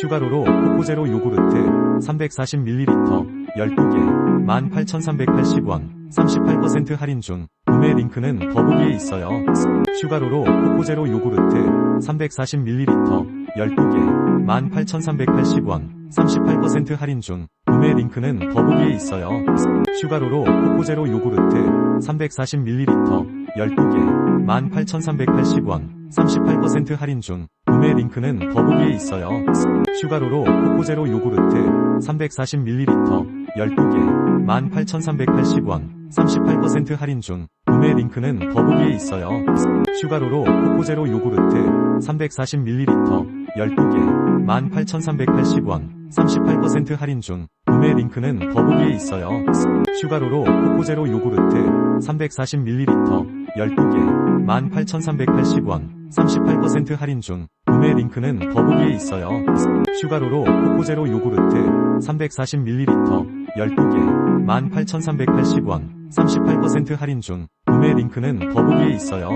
슈가로로 코코제로 요구르트 340ml 12개 18,380원 38% 할인 중 구매 링크는 더보기에 있어요. 슈가로로 코코제로 요구르트 340ml 12개 18,380원 38% 할인 중 구매 링크는 더보기에 있어요. 슈가로로 코코제로 요구르트 340ml 12개 18,380원 38% 할인 중 구매 링크는 더보기에 있어요. 슈가로로 코코제로 요구르트 340ml 12개 18,380원 38% 할인 중 구매 링크는 더보기에 있어요. 슈가로로 코코제로 요구르트 340ml 12개 18,380원 38% 할인 중 구매 링크는 더보기에 있어요. 슈가로로 코코제로 요구르트 340ml 12개 18,380원 38% 할인 중 구매 링크는 더보기에 있어요. 슈가로로 코코제로 요구르트 340ml 12개 18,380원 38% 할인 중 구매 링크는 더보기에 있어요.